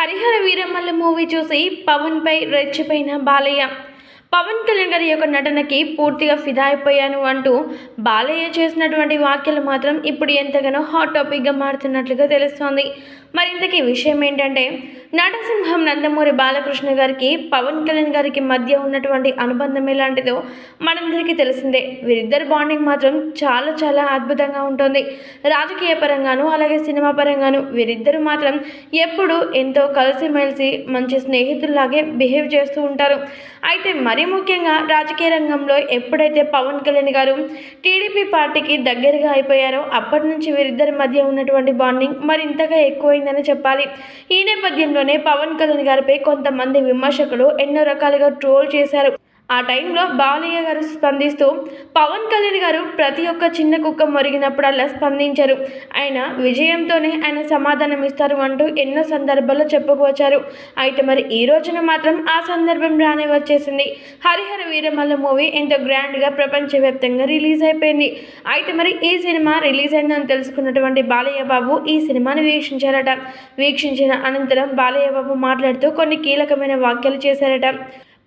Harihara Veeramalla movie చూసి పవన్పై రెచ్చిపోయిన బాలయ్య. పవన్ కళ్యాణ్ గారి యొక్క నటనకి పూర్తిగా ఫిదా అయిపోయాను అంటూ బాలయ్య చేసినటువంటి వ్యాఖ్యలు మాత్రం ఇప్పుడు ఎంతగానో హాట్ టాపిక్గా మారుతున్నట్లుగా తెలుస్తోంది. మరి ఇంతకీ విషయం ఏంటంటే నటసింహం నందమూరి బాలకృష్ణ గారికి పవన్ కళ్యాణ్ గారికి మధ్య ఉన్నటువంటి అనుబంధం ఎలాంటిదో మనందరికీ తెలిసిందే. వీరిద్దరి బాండింగ్ మాత్రం చాలా చాలా అద్భుతంగా ఉంటుంది. రాజకీయ పరంగాను అలాగే సినిమా పరంగాను వీరిద్దరు మాత్రం ఎప్పుడు ఎంతో కలిసిమెలిసి మంచి స్నేహితుల్లాగే బిహేవ్ చేస్తూ ఉంటారు. అయితే మరి మరీ ముఖ్యంగా రాజకీయ రంగంలో ఎప్పుడైతే పవన్ కళ్యాణ్ గారు టీడీపీ పార్టీకి దగ్గరగా అయిపోయారో అప్పటి నుంచి వీరిద్దరి మధ్య ఉన్నటువంటి బాండింగ్ మరింతగా ఎక్కువైందని చెప్పాలి. ఈ నేపథ్యంలోనే పవన్ కళ్యాణ్ గారిపై కొంతమంది విమర్శకులు ఎన్నో రకాలుగా ట్రోల్ చేశారు. ఆ టైంలో బాలయ్య గారు స్పందిస్తూ పవన్ కళ్యాణ్ గారు ప్రతి ఒక్క చిన్న కుక్క మొరిగినప్పుడల్లా స్పందించారు. ఆయన విజయంతోనే ఆయన సమాధానం ఇస్తారు అంటూ ఎన్నో సందర్భాల్లో చెప్పుకొచ్చారు అయితే మరి ఈ రోజున మాత్రం ఆ సందర్భం రానే వచ్చేసింది. హరిహర వీరమల్ల మూవీ ఎంతో గ్రాండ్గా ప్రపంచవ్యాప్తంగా రిలీజ్ అయిపోయింది. అయితే మరి ఈ సినిమా రిలీజ్ అయిందని తెలుసుకున్నటువంటి బాలయ్య బాబు ఈ సినిమాను వీక్షించారట. వీక్షించిన అనంతరం బాలయ్య బాబు మాట్లాడుతూ కొన్ని కీలకమైన వ్యాఖ్యలు చేశారట.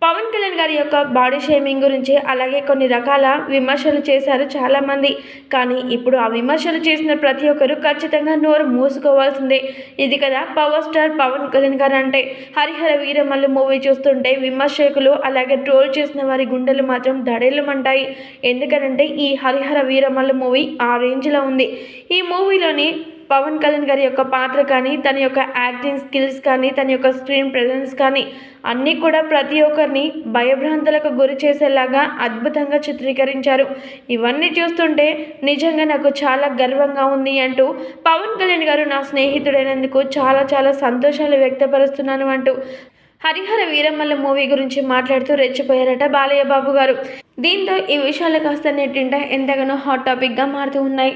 పవన్ కళ్యాణ్ గారి యొక్క బాడీ షేమింగ్ గురించి అలాగే కొన్ని రకాల విమర్శలు చేశారు చాలామంది. కానీ ఇప్పుడు ఆ విమర్శలు చేసిన ప్రతి ఒక్కరు ఖచ్చితంగా నోరు మూసుకోవాల్సిందే. ఇది కదా పవర్ స్టార్ పవన్ కళ్యాణ్ గారు అంటే. హరిహర వీరమల్లు మూవీ చూస్తుంటే విమర్శకులు అలాగే ట్రోల్ చేసిన వారి గుండెలు మాత్రం దడేలమంటాయి. ఎందుకనంటే ఈ హరిహర వీరమల్లు మూవీ ఆ రేంజ్లో ఉంది. ఈ మూవీలోని పవన్ కళ్యాణ్ గారి యొక్క పాత్ర కానీ తన యొక్క యాక్టింగ్ స్కిల్స్ కానీ తన యొక్క స్క్రీన్ ప్రెజెన్స్ కానీ అన్నీ కూడా ప్రతి ఒక్కరిని భయభ్రాంతులకు గురి చేసేలాగా అద్భుతంగా చిత్రీకరించారు. ఇవన్నీ చూస్తుంటే నిజంగా నాకు చాలా గర్వంగా ఉంది అంటూ పవన్ కళ్యాణ్ గారు నా స్నేహితుడైనందుకు చాలా చాలా సంతోషాలు వ్యక్తపరుస్తున్నాను అంటూ హరిహర వీరమ్మల మూవీ గురించి మాట్లాడుతూ రెచ్చిపోయారట బాలయ్య బాబు గారు. దీంతో ఈ విషయాలు కాస్త నెట్టింట ఎంతగానో హాట్ టాపిక్గా మారుతూ ఉన్నాయి.